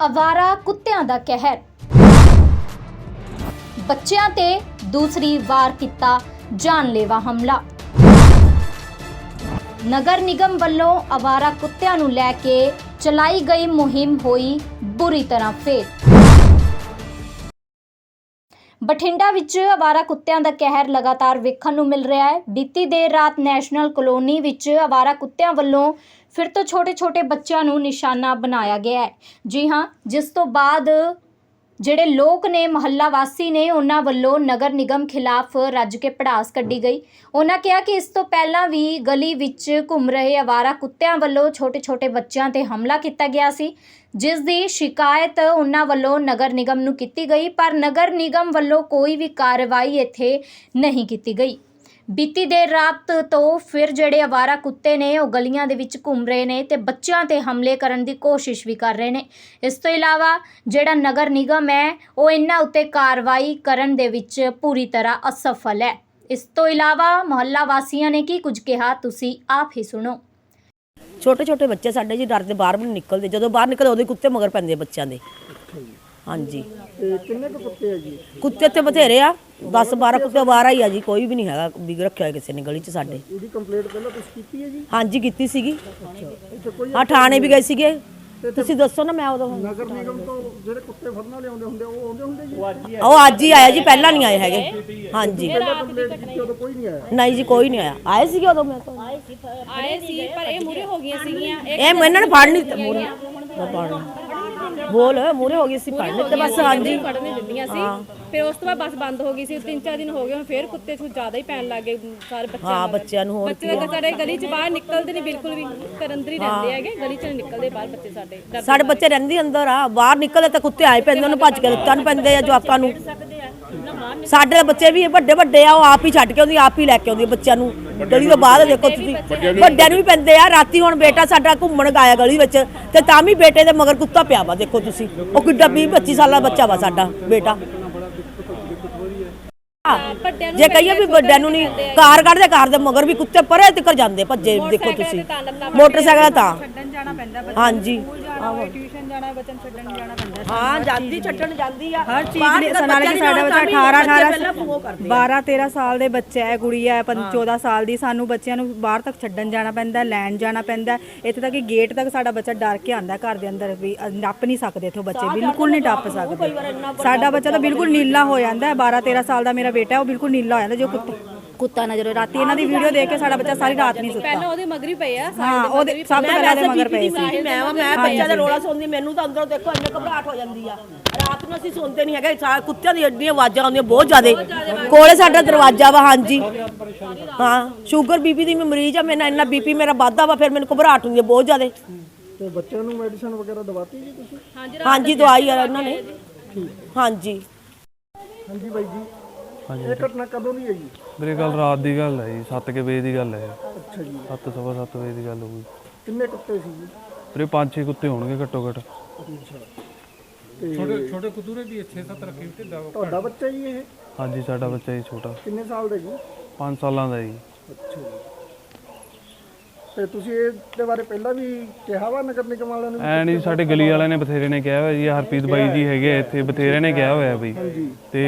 ਅਵਾਰਾ ਕੁੱਤਿਆਂ ਦਾ ਕਹਿਰ। ਬੱਚਿਆਂ ਤੇ ਦੂਸਰੀ ਵਾਰ ਕੀਤਾ ਜਾਨਲੇਵਾ ਹਮਲਾ। ਨਗਰ ਨਿਗਮ ਵੱਲੋਂ ਅਵਾਰਾ ਕੁੱਤਿਆਂ ਨੂੰ ਲੈ ਕੇ ਚਲਾਈ ਗਈ ਮੁਹਿੰਮ ਹੋਈ ਬੁਰੀ ਤਰ੍ਹਾਂ ਫੇਲ ਬਠਿੰਡਾ ਵਿੱਚ ਅਵਾਰਾ ਕੁੱਤਿਆਂ ਦਾ ਕਹਿਰ ਲਗਾਤਾਰ ਵੇਖਣ ਨੂੰ ਮਿਲ ਰਿਹਾ ਹੈ। ਬੀਤੀ ਦੇਰ ਰਾਤ ਨੈਸ਼ਨਲ ਕਲੋਨੀ ਵਿੱਚ ਅਵਾਰਾ ਕੁੱਤਿਆਂ ਵੱਲੋਂ ਫਿਰ ਤੋਂ ਛੋਟੇ-ਛੋਟੇ ਬੱਚਿਆਂ ਨੂੰ ਨਿਸ਼ਾਨਾ ਬਣਾਇਆ ਗਿਆ ਹੈ। ਜੀ ਹਾਂ, ਜਿਸ ਤੋਂ ਬਾਅਦ ਜਿਹੜੇ ਲੋਕ ਨੇ, ਮਹੱਲਾ ਵਾਸੀ ਨੇ, ਉਹਨਾਂ ਵੱਲੋਂ ਨਗਰ ਨਿਗਮ ਖਿਲਾਫ ਰੱਜ ਕੇ ਪੜਾਸ ਕੱਢੀ ਗਈ। ਉਹਨਾਂ ਕਿਹਾ ਕਿ ਇਸ ਤੋਂ ਪਹਿਲਾਂ ਵੀ ਗਲੀ ਵਿੱਚ ਘੁੰਮ ਰਹੇ ਅਵਾਰਾ ਕੁੱਤਿਆਂ ਵੱਲੋਂ ਛੋਟੇ-ਛੋਟੇ ਬੱਚਿਆਂ ਤੇ ਹਮਲਾ ਕੀਤਾ ਗਿਆ ਸੀ, ਜਿਸ ਦੀ ਸ਼ਿਕਾਇਤ ਉਹਨਾਂ ਵੱਲੋਂ ਨਗਰ ਨਿਗਮ ਨੂੰ ਕੀਤੀ ਗਈ, ਪਰ ਨਗਰ ਨਿਗਮ ਵੱਲੋਂ ਕੋਈ ਵੀ ਕਾਰਵਾਈ ਇੱਥੇ ਨਹੀਂ ਕੀਤੀ ਗਈ। ਬੀਤੀ ਦੇਰ ਰਾਤ ਤੋਂ ਫਿਰ ਜਿਹੜੇ ਅਵਾਰਾ ਕੁੱਤੇ ਨੇ, ਉਹ ਗਲੀਆਂ ਦੇ ਵਿੱਚ ਘੁੰਮ ਰਹੇ ਨੇ ਤੇ ਬੱਚਿਆਂ ਤੇ ਹਮਲੇ ਕਰਨ ਦੀ ਕੋਸ਼ਿਸ਼ ਵੀ ਕਰ ਰਹੇ ਨੇ। ਇਸ ਤੋਂ ਇਲਾਵਾ ਜਿਹੜਾ ਨਗਰ ਨਿਗਮ ਹੈ, ਉਹ ਇਹਨਾਂ ਉੱਤੇ ਕਾਰਵਾਈ ਕਰਨ ਦੇ ਵਿੱਚ ਪੂਰੀ ਤਰ੍ਹਾਂ ਅਸਫਲ ਹੈ। ਇਸ ਤੋਂ ਇਲਾਵਾ ਮੁਹੱਲਾ ਵਾਸੀਆਂ ਨੇ ਕੀ ਕੁਝ ਕਿਹਾ, ਤੁਸੀਂ ਆਪ ਹੀ ਸੁਣੋ। ਛੋਟੇ ਛੋਟੇ ਬੱਚੇ ਸਾਡੇ ਜੀ ਡਰਦੇ ਬਾਹਰ ਵੀ ਨਹੀਂ ਨਿਕਲਦੇ। ਜਦੋਂ ਬਾਹਰ ਨਿਕਲਦੇ, ਉਹਦੇ ਕੁੱਤੇ ਮਗਰ ਪੈਂਦੇ ਬੱਚਿਆਂ ਦੇ। ਹਾਂਜੀ। ਤੇ ਕਿੰਨੇ ਕੁ ਕੁੱਤੇ ਆ ਜੀ? ਕੁੱਤੇ ਤੇ ਬਥੇਰੇ ਆ। 10 12 ਕੁੱਤੇ ਬਾਹਰ ਹੀ ਆ ਜੀ ਕੋਈ ਵੀ ਨਹੀਂ ਹੈਗਾ ਵੀ ਰੱਖਿਆ ਹੋਇਆ ਕਿਸੇ ਨੇ ਗਲੀ 'ਚ ਸਾਡੇ। ਇਹਦੀ ਕੰਪਲੇਂਟ ਪਹਿਲਾਂ ਤੁਸੀਂ ਕੀਤੀ ਹੈ ਜੀ? ਹਾਂਜੀ ਕੀਤੀ ਸੀਗੀ। ਇੱਥੇ ਕੋਈ ਥਾਣੇ ਵੀ ਗਏ ਸੀਗੇ। ਤੁਸੀਂ ਦੱਸੋ ਨਾ ਮੈਂ ਉਦੋਂ। ਨਗਰ ਨਿਗਮ ਤੋਂ ਜਿਹੜੇ ਕੁੱਤੇ ਫੜਨ ਵਾਲੇ ਆਉਂਦੇ ਹੁੰਦੇ ਉਹ ਆਉਂਦੇ ਹੁੰਦੇ ਜੀ? ਉਹ ਅੱਜ ਹੀ ਆਇਆ ਜੀ ਪਹਿਲਾਂ ਨਹੀਂ ਆਏ ਹੈਗੇ। ਹਾਂਜੀ। ਕੰਪਲੇਂਟ ਕੀਤੀ ਉਦੋਂ ਕੋਈ ਨਹੀਂ ਆਇਆ? ਨਹੀਂ ਜੀ ਕੋਈ ਨਹੀਂ ਆਇਆ। ਆਏ ਸੀਗੇ ਉਦੋਂ ਮੈਂ ਤਾਂ। ਆਏ ਸੀ ਪਰ ਇਹ ਮੂਰੇ ਹੋ ਗਈਆਂ ਸੀਗੀਆਂ। ਇਹ ਇਹ ਇਹਨਾਂ ਨੇ ਫੜ ਨਹੀਂ ਮੂਰੇ ਬੋਲ ਮੂਰੇ ਹੋ ਗਈ ਸੀ ਨਹੀਂ ਤੇ ਬਸ ਹਾਂਜੀ। ਫੜ ਨਹੀਂ ਦਿੰਦੀਆਂ ਸੀ। ਫਿਰ ਉਸ ਤੋਂ ਬਾਅਦ ਬੱਸ ਬੰਦ ਹੋ ਗਈ ਸੀ ਤਿੰਨ ਚਾਰ ਦਿਨ ਹੋ ਗਏ ਹੁਣ ਫਿਰ ਕੁੱਤੇ ਕੁਝ ਜ਼ਿਆਦਾ ਹੀ ਪੈਣ ਲੱਗ ਗਏ ਸਾਰੇ ਬੱਚਿਆਂ ਹਾਂ। ਬੱਚਿਆਂ ਨੂੰ ਹੋਰ ਬੱਚੇ ਤਾਂ ਸਾਡੇ ਗਲੀ 'ਚ ਬਾਹਰ ਨਿਕਲਦੇ ਨਹੀਂ ਬਿਲਕੁਲ ਵੀ ਘਰ ਅੰਦਰ ਹੀ। ਰਹਿੰਦੇ ਹੈਗੇ ਗਲੀ 'ਚ ਨਿਕਲਦੇ ਬਾਹਰ ਬੱਚੇ ਸਾਡੇ ਸਾਡੇ ਬੱਚੇ ਰਹਿੰਦੇ ਅੰਦਰ ਆ ਬਾਹਰ ਨਿਕਲਦੇ ਤਾਂ ਕੁੱਤੇ ਆਏ ਪੈਂਦੇ ਉਹਨੂੰ ਭੱਜ ਕੇ ਲੱਤਾਂ ਨੂੰ ਪੈਂਦੇ ਆ ਜਵਾਕਾਂ ਨੂੰ। ਨਾ ਸਾਡੇ ਬੱਚੇ ਵੀ ਵੱਡੇ ਵੱਡੇ ਆ ਉਹ ਆਪ ਹੀ ਛੱਡ ਕੇ ਆਉਂਦੀ ਆਪ ਹੀ ਲੈ ਕੇ ਆਉਂਦੀ ਬੱਚਿਆਂ ਨੂੰ। ਗਲੀ ਤੋਂ ਬਾਹਰ ਦੇਖੋ ਤੁਸੀਂ। ਵੱਡਿਆਂ ਨੂੰ ਵੀ ਪੈਂਦੇ ਆ। ਰਾਤੀ ਹੁਣ ਬੇਟਾ ਸਾਡਾ ਘੁੰਮਣ ਗਿਆ ਗਲੀ ਵਿੱਚ ਤੇ ਤਾਂ ਵੀ ਬੇਟੇ ਦੇ ਮਗਰ ਕੁੱਤਾ ਪਿਆ ਵਾ ਦੇਖੋ ਤੁਸੀਂ। ਉਹ ਕਿੱਡਾ 20 25 ਸਾਲਾਂ ਦਾ ਬੱਚਾ ਵਾ ਸਾਡਾ ਬੇਟਾ। ਜੇ ਕਹੀਏ ਵੀ ਵੱਡਿਆਂ ਨੂੰ ਨਹੀਂ ਕਾਰ ਕੱਢਦੇ ਕਾਰ ਦੇ ਮਗਰ ਵੀ ਕੁੱਤੇ ਪਰੇ ਤੱਕ ਜਾਂਦੇ ਭੱਜੇ ਦੇਖੋ ਤੁਸੀਂ। ਮੋਟਰਸਾਈਕਲ ਤਾਂ। ਛੱਡਣ ਜਾਣਾ ਪੈਂਦਾ ਹਾਂਜੀ ਟਿਊਸ਼ਨ ਜਾਣਾ ਬੱਚਨ ਛੱਡਣ ਜਾਣਾ ਪੈਂਦਾ। ਹਾਂ ਜਾਂਦੀ ਛੱਡਣ ਜਾਂਦੀ ਆ। ਹਰ ਚੀਜ਼ ਸਨਾਲੇ ਕਿ ਸਾਡਾ ਬੱਚਾ 18 18 12 13 ਸਾਲ ਦੇ ਬੱਚਾ ਹੈ ਕੁੜੀ ਹੈ। 14 ਸਾਲ ਦੀ ਸਾਨੂੰ ਬੱਚਿਆਂ ਨੂੰ ਬਾਹਰ ਤੱਕ ਛੱਡਣ ਜਾਣਾ ਪੈਂਦਾ ਲੈਣ ਜਾਣਾ ਪੈਂਦਾ। ਇੱਥੇ ਤੱਕ ਕਿ ਗੇਟ ਤੱਕ ਸਾਡਾ ਬੱਚਾ ਡਰ ਕੇ ਆਂਦਾ ਘਰ ਦੇ ਅੰਦਰ ਵੀ ਨੱਪ ਨਹੀਂ ਸਕਦੇ ਇੱਥੋਂ ਬੱਚੇ ਬਿਲਕੁਲ ਨਹੀਂ ਟੱਪ ਸਕਦੇ। ਸਾਡਾ ਬੱਚਾ ਤਾਂ ਬਿਲਕੁਲ ਨੀਲਾ ਹੋ ਜਾਂਦਾ 12 13 ਸਾਲ ਦਾ ਮੇਰਾ ਬੇਟਾ ਹੈ, ਉਹ ਬਿਲਕੁਲ ਨੀਲਾ ਹੋ ਜਾਂਦਾ ਜੋ ਕੁੱਤੇ ਕੁੱਤਾ ਨਜ਼ਰ ਰਾਤੀ ਇਹਨਾਂ ਦੀ ਵੀਡੀਓ ਦੇਖ ਕੇ ਸਾਡਾ ਬੱਚਾ ਸਾਰੀ ਰਾਤ ਨਹੀਂ ਪਹਿਲਾਂ ਸੁੱਤਾ ਉਹਦੇ ਮਗਰ ਹੀ ਪਏ ਆ ਹਾਂ ਉਹਦੇ ਸਭ ਤੋਂ ਪਹਿਲਾਂ ਦੇ ਮਗਰ ਪਏ ਸੀ। ਮੈਂ ਵਾ ਮੈਂ ਬੱਚਿਆਂ ਦੇ ਰੋਲਾ ਸੁਣਦੀ ਮੈਨੂੰ ਤਾਂ ਅੰਦਰੋਂ ਦੇਖੋ ਇੰਨੇ ਘਬਰਾਹਟ ਹੋ ਜਾਂਦੀ ਆ। ਰਾਤ ਨੂੰ ਅਸੀਂ ਸੁਣਦੇ ਨਹੀਂ ਹੈਗੇ ਸਾ- ਕੁੱਤਿਆਂ ਦੀ ਐਡੀਆਂ ਆਵਾਜ਼ਾਂ ਆਉਂਦੀਆਂ ਬਹੁਤ ਜ਼ਿਆਦਾ। ਕੋਲੇ ਸਾਡਾ ਦਰਵਾਜ਼ਾ ਵਾ ਹਾਂਜੀ। ਹਾਂ ਸ਼ੂਗਰ ਬੀਪੀ ਦੀ ਮੈਂ ਮਰੀਜ਼ ਆ ਮੇਰਾ ਇੰਨਾ ਬੀਪੀ ਮੇਰਾ ਵੱਧਦਾ ਵਾ ਫਿਰ ਮੈਨੂੰ ਘਬਰਾਹਟ ਹੁੰਦੀ ਆ ਬਹੁਤ ਜ਼ਿਆਦਾ। ਤੇ ਬੱਚਿਆਂ ਨੂੰ ਮੈਡੀਸਨ ਵਗੈਰਾ ਦਵਾਤੀ ਜੀ ਤੁਸੀਂ? ਹਾਂਜੀ ਦਵਾਈ ਆ ਉਹਨਾਂ ਨੇ। ਹਾਂਜੀ। ਹਾਂਜੀ ਬਾਈ ਜੀ। ਇਹ ਘਟਨਾ ਕਦੋਂ ਦੀ ਹੈ ਜੀ? ਮੇਰੇ ਕੱਲ ਰਾਤ ਦੀ ਗੱਲ ਹੈ ਜੀ 7 ਕੇ ਵਜੇ ਦੀ ਗੱਲ ਹੈ। ਅੱਛਾ ਜੀ। 7 ਸਵਾ 7 ਵਜੇ ਦੀ ਗੱਲ ਹੋਈ ਕਿੰਨੇ ਕੁੱਤੇ ਸੀ ਜੀ? ਵੀਰੇ ਪੰਜ ਛੇ ਕੁੱਤੇ ਹੋਣਗੇ ਘੱਟੋ ਘੱਟ। ਛੋਟੇ ਛੋਟੇ ਕੁੱਤੂਰੇ ਵੀ 6-7 ਰੱਖੇ ਤੇ ਤੁਹਾਡਾ ਬੱਚਾ ਜੀ ਇਹ? ਹਾਂਜੀ ਸਾਡਾ ਬੱਚਾ ਜੀ ਛੋਟਾ। ਕਿੰਨੇ ਸਾਲ ਦਾ ਜੀ? 5 ਸਾਲਾਂ ਦਾ ਜੀ। ਅੱਛਾ ਜੀ। ਤੇ ਤੁਸੀਂ ਇਹਦੇ ਬਾਰੇ ਪਹਿਲਾਂ ਵੀ ਕਿਹਾ ਵਾ ਨਗਰ ਨਿਗਮ ਵਾਲਿਆਂ ਨੂੰ ਐ ਨਹੀਂ ਸਾਡੇ ਗਲੀ ਵਾਲਿਆਂ ਨੇ ਬਥੇਰੇ ਨੇ ਕਿਹਾ ਹੋਇਆ ਜੀ ਹਰਪ੍ਰੀਤ ਬਾਈ ਜੀ ਹੈਗੇ ਆ ਇੱਥੇ ਬਥੇਰੇ ਨੇ ਕਿਹਾ ਹੋਇਆ ਬਈ ਤੇ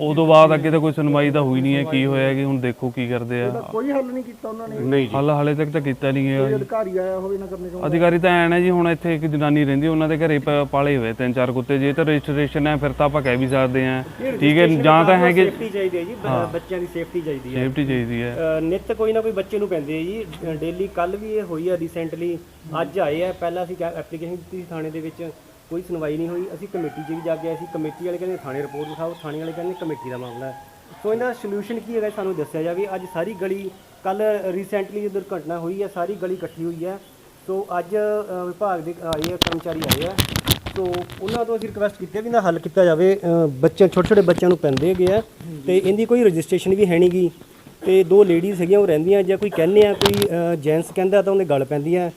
ਉਦੋਂ ਬਾਅਦ ਅੱਗੇ ਤਾਂ ਕੋਈ ਸੁਣਵਾਈ ਤਾਂ ਹੋਈ ਨਹੀਂ ਹੈ ਕੀ ਹੋਇਆ ਕਿ ਹੁਣ ਦੇਖੋ ਕੀ ਕਰਦੇ ਆ। ਕੋਈ ਹੱਲ ਨਹੀਂ ਕੀਤਾ ਉਹਨਾਂ ਨੇ। ਹੱਲ ਹਾਲੇ ਤੱਕ ਤਾਂ ਕੀਤਾ ਨਹੀਂ ਗਿਆ ਕੋਈ ਅਧਿਕਾਰੀ ਆਇਆ ਹੋਵੇ ਨਗਰ ਨਿਗਮ ਅਧਿਕਾਰੀ ਤਾਂ ਐਨ ਹੈ ਜੀ ਹੁਣ ਇੱਥੇ ਇੱਕ ਜਨਾਨੀ ਰਹਿੰਦੀ ਉਹਨਾਂ ਦੇ ਘਰੇ ਪ- ਪਾਲੇ ਹੋਏ ਤਿੰਨ ਚਾਰ ਕੁੱਤੇ ਜੇ ਤਾਂ ਰਜਿਸਟ੍ਰੇਸ਼ਨ ਹੈ ਫਿਰ ਤਾਂ ਆਪਾਂ ਕਹਿ ਵੀ ਸਕਦੇ ਆ ਠੀਕ ਹੈ ਜਾਂ ਤਾਂ ਹੈ ਕਿ ਸੇਫਟੀ ਚਾਹੀਦੀ ਹੈ ਜੀ ਬ- ਬੱਚਿਆਂ ਦੀ ਸੇਫਟੀ ਚਾਹੀਦੀ ਹੈ। ਸੇਫਟੀ ਚਾਹੀਦੀ ਹੈ। ਅ, ਨਿੱਤ ਕੋਈ ਨਾ ਕੋਈ ਬੱਚੇ ਨੂੰ ਪੈਂਦੇ ਆ ਜੀ ਡੇਲੀ ਕੱਲ ਵੀ ਇਹ ਹੋਈ ਆ ਰੀਸੈਂਟਲੀ ਅੱਜ ਆਏ ਆ ਪਹਿਲਾਂ ਅਸੀਂ ਐਪਲੀਕੇਸ਼ਨ ਦਿੱਤੀ ਸੀ ਥਾਣੇ ਦੇ ਵਿੱਚ ਕੋਈ ਸੁਣਵਾਈ ਨਹੀਂ ਹੋਈ ਅਸੀਂ ਕਮੇਟੀ 'ਚ ਵੀ ਜਾ ਕੇ ਆਏ ਸੀ ਕਮੇਟੀ ਵਾਲੇ ਕਹਿੰਦੇ ਥਾਣੇ ਰਿਪੋਰਟ ਲਿਖਾਓ ਥਾਣੇ ਵਾਲੇ ਕਹਿੰਦੇ ਕਮੇਟੀ ਦਾ ਮਾਮਲਾ ਹੈ। ਸੋ ਇਹਦਾ ਸੋਲੂਸ਼ਨ ਕੀ ਹੈਗਾ ਸਾਨੂੰ ਦੱਸਿਆ ਜਾਵੇ ਅੱਜ ਸਾਰੀ ਗਲੀ ਕੱਲ ਰੀਸੈਂਟਲੀ ਜੋ ਦੁਰਘਟਨਾ ਹੋਈ ਹੈ ਸਾਰੀ ਗਲੀ ਇਕੱਠੀ ਹੋਈ ਹੈ ਸੋ ਅੱਜ ਵਿਭਾਗ ਦੇ ਆਏ ਆ ਕਰਮਚਾਰੀ ਆਏ ਆ। ਸੋ ਉਹਨਾਂ ਤੋਂ ਅਸੀਂ ਰਿਕਵੈਸਟ ਕੀਤੀ ਹੈ ਵੀ ਇਹਦਾ ਹੱਲ ਕੀਤਾ ਜਾਵੇ ਅ, ਬੱਚੇ ਛੋਟੇ ਛੋਟੇ ਬੱਚਿਆਂ ਨੂੰ ਪੈਂਦੇ ਹੈਗੇ ਆ ਤੇ ਇਹਦੀ ਕੋਈ ਰਜਿਸਟ੍ਰੇਸ਼ਨ ਵੀ ਹੈ ਨਹੀਂਗੀ ਤੇ ਦੋ ਲੇਡੀਜ਼ ਹੈਗੀਆਂ ਉਹ ਰਹਿੰਦੀਆਂ ਜੇ ਕੋਈ ਕਹਿੰਦੇ ਆ ਕੋਈ ਜੈਂਟਸ ਕਹਿੰਦਾ ਤਾਂ ਉਹਦੇ ਗੱਲ ਪੈਂਦੀ ਆ।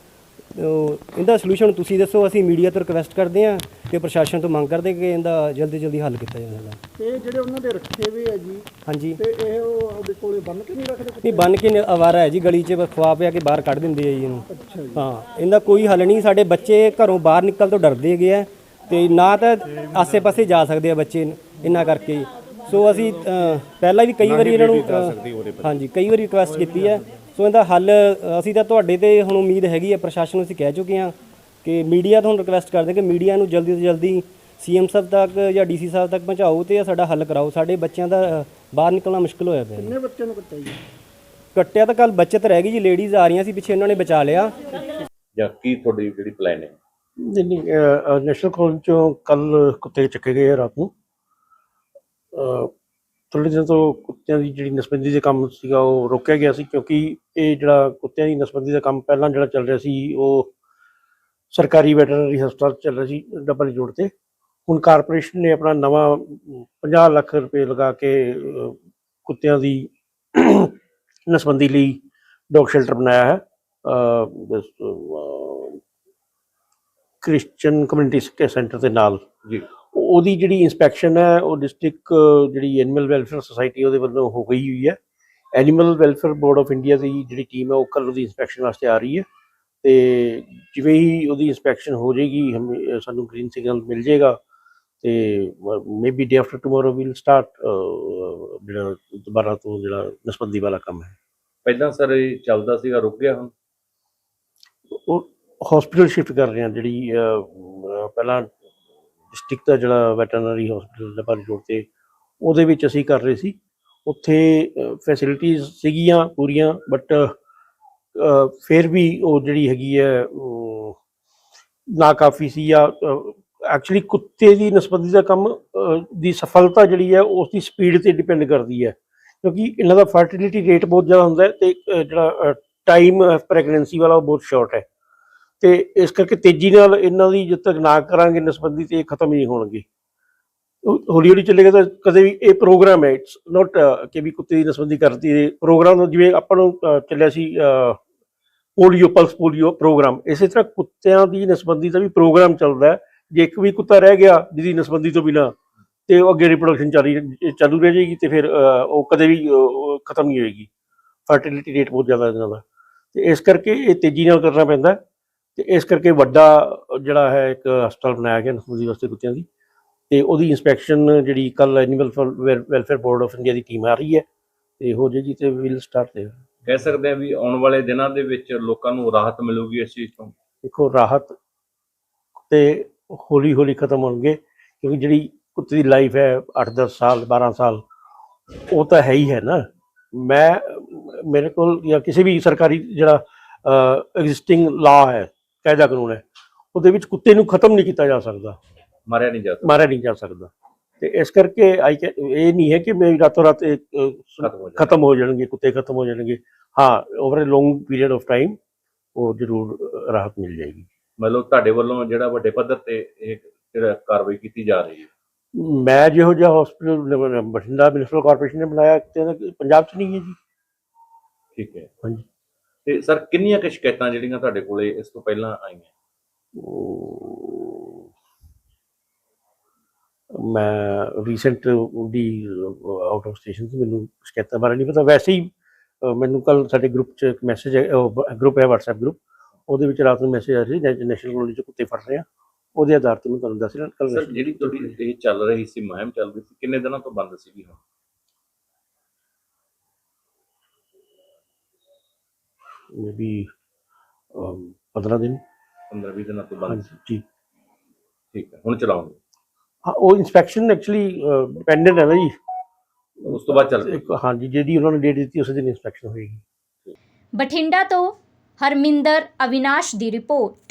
ਤੋ ਇਹਦਾ ਸੋਲੂਸ਼ਨ ਤੁਸੀਂ ਦੱਸੋ ਅਸੀਂ ਮੀਡੀਆ ਤੋਂ ਰਿਕਵੈਸਟ ਕਰਦੇ ਆ ਤੇ ਪ੍ਰਸ਼ਾਸਨ ਤੋਂ ਮੰਗ ਕਰਦੇ ਕਿ ਇਹਦਾ ਜਲਦੀ ਜਲਦੀ ਹੱਲ ਕੀਤਾ ਜਾਵੇ ਤੇ ਇਹ ਜਿਹੜੇ ਉਹਨਾਂ ਦੇ ਰੱਖੇ ਹੋਏ ਆ ਜੀ ਹਾਂਜੀ। ਤੇ ਇਹ ਉਹ ਉਹਦੇ ਕੋਲੇ ਬੰਨ ਕੇ ਨਹੀਂ ਰੱਖਦੇ ਨਹੀਂ ਬੰਨ ਕੇ ਅਵਾਰਾ ਹੈ ਜੀ ਗਲੀ 'ਚ ਬਸ ਖਵਾ ਪਿਆ ਕੇ ਬਾਹਰ ਕੱਢ ਦਿੰਦੇ ਆ ਜੀ ਇਹਨੂੰ। ਅੱਛਾ ਜੀ। ਹਾਂ ਇਹਦਾ ਕੋਈ ਹੱਲ ਨਹੀਂ ਸਾਡੇ ਬੱਚੇ ਘਰੋਂ ਬਾਹਰ ਨਿਕਲ ਤੋਂ ਡਰਦੇ ਹੈਗੇ ਆ ਤੇ ਨਾ ਤਾਂ ਆਸੇ-ਪਾਸੇ ਜਾ ਸਕਦੇ ਆ ਬੱਚੇ ਇਹਨਾਂ ਕਰਕੇ। ਸੋ ਅਸੀਂ ਅ, ਪਹਿਲਾਂ ਵੀ ਕਈ ਵਾਰੀ ਇਹਨਾਂ ਨੂੰ ਅ, ਹਾਂਜੀ ਕਈ ਵਾਰੀ ਰਿਕੁਐਸਟ ਕੀਤੀ ਹੈ। ਸੋ ਇਹਦਾ ਹੱਲ ਅ, ਅਸੀਂ ਤਾਂ ਤੁਹਾਡੇ ਤੇ ਹੁਣ ਉਮੀਦ ਹੈਗੀ ਹੈ ਪ੍ਰਸ਼ਾਸਨ ਨੂੰ ਅਸੀਂ ਕਹਿ ਚੁੱਕੇ ਹਾਂ ਕਿ ਮੀਡੀਆ ਤੋਂ ਰਿਕੁਐਸਟ ਕਰਦੇ ਕਿ ਮੀਡੀਆ ਨੂੰ ਜਲਦੀ ਤੋਂ ਜਲਦੀ ਸੀਐਮ ਸਾਹਿਬ ਤੱਕ ਜਾਂ ਡੀਸੀ ਸਾਹਿਬ ਤੱਕ ਪਹੁੰਚਾਓ ਤੇ ਇਹ ਸਾਡਾ ਹੱਲ ਕਰਾਓ। ਸਾਡੇ ਬੱਚਿਆਂ ਦਾ ਅ, ਬਾਹਰ ਨਿਕਲਣਾ ਮੁਸ਼ਕਲ ਹੋਇਆ ਪਿਆ। ਕਿੰਨੇ ਬੱਚਿਆਂ ਨੂੰ ਕੱਟਿਆ ਜੀ? ਕੱਟਿਆ ਤਾਂ ਕੱਲ ਬੱਚਤ ਰਹਿ ਗਈ ਜੀ ਲੇਡੀਜ਼ ਆ ਰਹੀਆਂ ਸੀ ਪਿੱਛੇ ਇਹਨਾਂ ਨੇ ਬਚਾ ਲਿਆ। ਜਾਂ ਕੀ ਤੁਹਾਡੀ ਜਿਹੜੀ ਪਲਾਨ ਹੈ? ਨਹੀਂ ਨਹੀਂ ਨੈਸ਼ਨਲ ਕਾਲਜ ਚੋਂ ਕੱਲ ਕੁੱਤੇ ਚੱਕੇ ਗਏ ਆ ਰਾਤ ਨੂੰ। ਥੋੜੇ ਦਿਨ ਤੋਂ ਕੁੱਤਿਆਂ ਦੀ ਜਿਹੜੀ ਨਸਬੰਦੀ ਦੇ ਕੰਮ ਸੀਗਾ ਉਹ ਰੋਕਿਆ ਗਿਆ ਸੀ ਕਿਉਂਕਿ ਇਹ ਜਿਹੜਾ ਕੁੱਤਿਆਂ ਦੀ ਨਸਬੰਦੀ ਦਾ ਕੰਮ ਪਹਿਲਾਂ ਜਿਹੜਾ ਚੱਲ ਰਿਹਾ ਸੀ ਉਹ ਸਰਕਾਰੀ ਵੈਟਰਨਰੀ ਹਸਪਤਾਲ ਚੱਲ ਰਿਹਾ ਸੀ ਡਬਲ ਜੋੜ ਤੇ। ਹੁਣ ਕਾਰਪੋਰੇਸ਼ਨ ਨੇ ਆਪਣਾ ਨਵਾਂ ਅਮ, 50 ਲੱਖ ਰੁਪਏ ਲਗਾ ਕੇ ਕੁੱਤਿਆਂ ਦੀ ਨਸਬੰਦੀ ਲਈ ਡੌਗ ਸ਼ੈਲਟਰ ਬਣਾਇਆ ਹੈ। ਅਹ, ਕ੍ਰਿਸਚੀਅਨ ਕਮਿਊਨਿਟੀ ਸੈਂਟਰ ਦੇ ਨਾਲ। ਜੀ। ਉਹਦੀ ਜਿਹੜੀ ਇਨਸਪੈਕਸ਼ਨ ਹੈ ਉਹ ਡਿਸਟ੍ਰਿਕਟ ਜਿਹੜੀ ਐਨੀਮਲ ਵੈਲਫੇਅਰ ਸੁਸਾਇਟੀ ਉਹਦੇ ਵੱਲੋਂ ਹੋ ਗਈ ਹੋਈ ਹੈ। Animal welfare board of India ਦੀ ਜਿਹੜੀ ਟੀਮ ਹੈ ਉਹ ਕੱਲ੍ਹ ਉਹਦੀ ਇਨਸਪੈਕਸ਼ਨ ਵਾਸਤੇ ਆ ਰਹੀ ਹੈ। ਤੇ ਜਿਵੇਂ ਹੀ ਉਹਦੀ ਇਨਸਪੈਕਸ਼ਨ ਹੋ ਜਾਏਗੀ ਸਾਨੂੰ ਗ੍ਰੀਨ ਸਿਗਨਲ ਮਿਲ ਜਾਏਗਾ ਤੇ maybe day after tomorrow will start ਜਿਹੜਾ ਦੁਬਾਰਾ ਤੋਂ ਜਿਹੜਾ ਨਸਬੰਦੀ ਵਾਲਾ ਕੰਮ ਹੈ। ਪਹਿਲਾਂ ਸਰ ਇਹ ਚੱਲਦਾ ਸੀਗਾ ਰੁਕ ਗਿਆ ਹੁਣ? ਉਹ ਹਸਪੀਟਲ ਸ਼ਿਫਟ ਕਰ ਰਹੇ ਹਾਂ ਜਿਹੜੀ ਪਹਿਲਾਂ ਡਿਸਟ੍ਰਿਕਟ ਦਾ ਜਿਹੜਾ ਵੈਟਰਨਰੀ ਹਸਪੀਟਲ ਦਾ ਜੋੜ ਤੇ ਉਹਦੇ ਵਿੱਚ ਅਸੀਂ ਕਰ ਰਹੇ ਸੀ। ਉੱਥੇ ਫੈਸਿਲਿਟੀਆਂ ਸੀਗੀਆਂ ਪੂਰੀਆਂ ਬਟ ਫਿਰ ਵੀ ਉਹ ਜਿਹੜੀ ਹੈਗੀ ਹੈ, ਉਹ ਨਾ ਕਾਫੀ ਸੀ ਜਾਂ ਐਕਚੁਅਲੀ ਕੁੱਤੇ ਦੀ ਨਸਬੰਦੀ ਦਾ ਕੰਮ ਦੀ ਸਫਲਤਾ ਜਿਹੜੀ ਹੈ ਉਸ ਦੀ ਸਪੀਡ ਤੇ ਡਿਪੈਂਡ ਕਰਦੀ ਹੈ। ਕਿਉਂਕਿ ਇਹਨਾਂ ਦਾ ਫਰਟੀਲਿਟੀ ਰੇਟ ਬਹੁਤ ਜ਼ਿਆਦਾ ਹੁੰਦਾ ਹੈ ਤੇ ਜਿਹੜਾ ਟਾਈਮ ਪ੍ਰੈਗਨੈਂਸੀ ਵਾਲਾ ਉਹ ਬਹੁਤ ਸ਼ਾਰਟ ਹੈ। ਤੇ ਇਸ ਕਰਕੇ ਤੇਜ਼ੀ ਨਾਲ ਇਹਨਾਂ ਦੀ ਜਦ ਤੱਕ ਨਾ ਕਰਾਂਗੇ ਨਸਬੰਦੀ ਤੇ ਇਹ ਖਤਮ ਹੀ ਨਹੀਂ ਹੋਣਗੇ। ਹੌਲੀ ਹੌਲੀ ਚੱਲੇਗਾ ਤਾਂ ਕਦੇ ਵੀ ਇਹ ਪ੍ਰੋਗਰਾਮ ਹੈ ਇਟਸ ਨਾਟ ਕਿ ਵੀ ਕੁੱਤੇ ਦੀ ਨਸਬੰਦੀ ਕਰਤੀ ਇਹ ਪ੍ਰੋਗਰਾਮ ਜਿਵੇਂ ਆਪਾਂ ਨੂੰ ਚੱਲਿਆ ਸੀ ਪੋਲੀਓ, ਪਲਸ ਪੋਲੀਓ ਪ੍ਰੋਗਰਾਮ ਇਸੇ ਤਰ੍ਹਾਂ ਕੁੱਤਿਆਂ ਦੀ ਨਸਬੰਦੀ ਦਾ ਵੀ ਪ੍ਰੋਗਰਾਮ ਚੱਲਦਾ ਹੈ। ਜੇ ਇੱਕ ਵੀ ਕੁੱਤਾ ਰਹਿ ਗਿਆ ਜਿਹਦੀ ਨਸਬੰਦੀ ਤੋਂ ਬਿਨਾ ਤੇ ਉਹ ਅੱਗੇ ਰਿਪਰੋਡਕਸ਼ਨ ਚੱਲੀ ਚਾਲੂ ਰਹਿ ਜਾਏਗੀ ਤੇ ਫਿਰ ਉਹ ਕਦੇ ਵੀ ਖਤਮ ਨਹੀਂ ਹੋਏਗੀ। ਫਰਟੀਲਿਟੀ ਰੇਟ ਬਹੁਤ ਜ਼ਿਆਦਾ ਇਹਨਾਂ ਦਾ। ਤੇ ਇਸ ਕਰਕੇ ਇਹ ਤੇਜ਼ੀ ਨਾਲ ਕਰਨਾ ਪੈਂਦਾ ਤੇ ਇਸ ਕਰਕੇ ਵੱਡਾ ਜਿਹੜਾ ਹੈ ਇੱਕ ਹਸਪਤਾਲ ਬਣਾਇਆ ਗਿਆ ਨਸਬੰਦੀ ਵਾਸਤੇ ਕੁੱਤਿਆਂ ਦੀ। ਤੇ ਉਹਦੀ ਇਨਸਪੈਕਸ਼ਨ ਜਿਹੜੀ ਕੱਲ animal welfare board of India the team ਆ ਰਹੀ ਹੈ ਤੇ ਹੋ ਜਾਏਗੀ ਤੇ ਵਿਲ ਸਟਾਰਟ ਦੇ ਕਹਿ ਸਕਦੇ ਆ ਵੀ ਆਉਣ ਵਾਲੇ ਦਿਨਾਂ ਦੇ ਵਿੱਚ ਲੋਕਾਂ ਨੂੰ ਰਾਹਤ ਮਿਲੂਗੀ ਇਸ ਚੀਜ਼ ਤੋਂ? ਦੇਖੋ ਰਾਹਤ ਤੇ ਹੌਲੀ ਹੌਲੀ ਖਤਮ ਹੋਣਗੇ ਕਿਉਂਕਿ ਜਿਹੜੀ ਕੁੱਤੇ ਦੀ ਲਾਈਫ ਹੈ 8-10 ਸਾਲ 12 ਸਾਲ ਉਹ ਤਾਂ ਹੈ ਹੀ ਹੈ ਨਾ। ਮੈਂ ਮੇਰੇ ਕੋਲ ਜਾਂ ਕਿਸੇ ਵੀ ਸਰਕਾਰੀ ਜਿਹੜਾ ਐਗਜ਼ਿਸਟਿੰਗ ਲਾ ਹੈ ਕਾਇਦਾ ਕਾਨੂੰਨ ਹੈ ਉਹਦੇ ਵਿੱਚ ਕੁੱਤੇ ਨੂੰ ਖਤਮ ਨਹੀਂ ਕੀਤਾ ਜਾ ਸਕਦਾ। ਮਾਰਿਆ ਨਹੀਂ ਜਾ ਸਕਦਾ। ਮਾਰਿਆ ਨਹੀਂ ਜਾ ਸਕਦਾ। ਤੇ ਇਸ ਕਰਕੇ ਆਈ ਇਹ ਨਹੀਂ ਹੈ ਕਿ ਮੈਂ ਰਾਤੋਂ ਰਾਤ ਖਤਮ ਹੋ ਜਾਣਗੇ। ਕੁੱਤੇ ਖਤਮ ਹੋ ਜਾਣਗੇ। ਹਾਂ over a long period of time ਉਹ ਜ਼ਰੂਰ ਰਾਹਤ ਮਿਲ ਜਾਏਗੀ। ਮਤਲਬ ਤੁਹਾਡੇ ਵੱਲੋਂ ਜਿਹੜਾ ਵੱਡੇ ਪੱਧਰ ਤੇ ਇਹ ਜਿਹੜਾ ਕਾਰਵਾਈ ਕੀਤੀ ਜਾ ਰਹੀ ਹੈ। ਮੈਂ ਜਿਹੋ ਜਿਹਾ ਹਸਪੀਟਲ ਬਠਿੰਡਾ ਮਿਊਨਿਸਪਲ ਕਾਰਪੋਰੇਸ਼ਨ ਨੇ ਬਣਾਇਆ ਤੇ ਪੰਜਾਬ 'ਚ ਨਹੀਂ ਹੈ ਜੀ। ਠੀਕ ਹੈ। ਹਾਂਜੀ। ਤੇ ਸਰ ਕਿੰਨੀਆਂ ਕੁ ਸ਼ਿਕਾਇਤਾਂ ਜਿਹੜੀਆਂ ਤੁਹਾਡੇ ਕੋਲੇ ਇਸ ਤੋਂ ਪਹਿਲਾਂ ਆਈਆਂ? ਮੈਂ ਰੀਸੈਂਟ ਦੀ ਆਊਟ ਆਫ ਸਟੇਸ਼ਨ ਤੋਂ ਮੈਨੂੰ ਸ਼ਿਕਾਇਤਾਂ ਬਾਰੇ ਨਹੀਂ ਪਤਾ। ਵੈਸੇ ਹੀ ਮੈਨੂੰ ਕੱਲ ਸਾਡੇ ਗਰੁੱਪ 'ਚ ਇੱਕ ਮੈਸੇਜ ਗਰੁੱਪ ਹੈ WhatsApp ਗਰੁੱਪ ਉਹਦੇ ਵਿੱਚ ਰਾਤ ਨੂੰ ਮੈਸੇਜ ਆ ਸੀ ਨੈਸ਼ਨਲ ਕਾਲਜ 'ਚ ਕੁੱਤੇ ਫੜ ਰਹੇ ਆ ਉਹਦੇ ਆਧਾਰ ਤੇ ਮੈਂ ਤੁਹਾਨੂੰ ਦੱਸ ਰਿਹਾ ਕੱਲ ਸਰ ਜਿਹੜੀ ਤੁਹਾਡੀ ਇਹ ਚੱਲ ਰਹੀ ਸੀ ਮੁਹਿੰਮ ਚੱਲ ਰਹੀ ਸੀ ਕਿੰਨੇ ਦਿਨਾਂ ਤੋਂ ਬੰਦ ਸੀਗੀ ਹੁਣ? ਮੇਬੀ 15 ਦਿਨ। 15 20 ਦਿਨਾਂ ਤੋਂ ਬੰਦ ਸੀ ਜੀ। ਠੀਕ ਹੈ ਹੁਣ ਚਲਾਉਂਗੇ ਹਾਂ ਉਹ ਇਨਸਪੈਕਸ਼ਨ ਐਕਚੁਅਲੀ ਡਿਪੈਂਡੈਂਟ ਹੈ ਨਾ ਜੀ। ਉਸ ਤੋਂ ਬਾਅਦ ਚੱਲ ਇੱਕ ਹਾਂਜੀ ਜਿਹਦੀ ਉਹਨਾਂ ਨੇ ਡੇਟ ਦਿੱਤੀ ਉਸੇ ਦਿਨ ਇਨਸਪੈਕਸ਼ਨ ਹੋਏਗੀ। ਬਠਿੰਡਾ ਤੋਂ ਹਰਮਿੰਦਰ ਅਵਿਨਾਸ਼ ਦੀ ਰਿਪੋਰਟ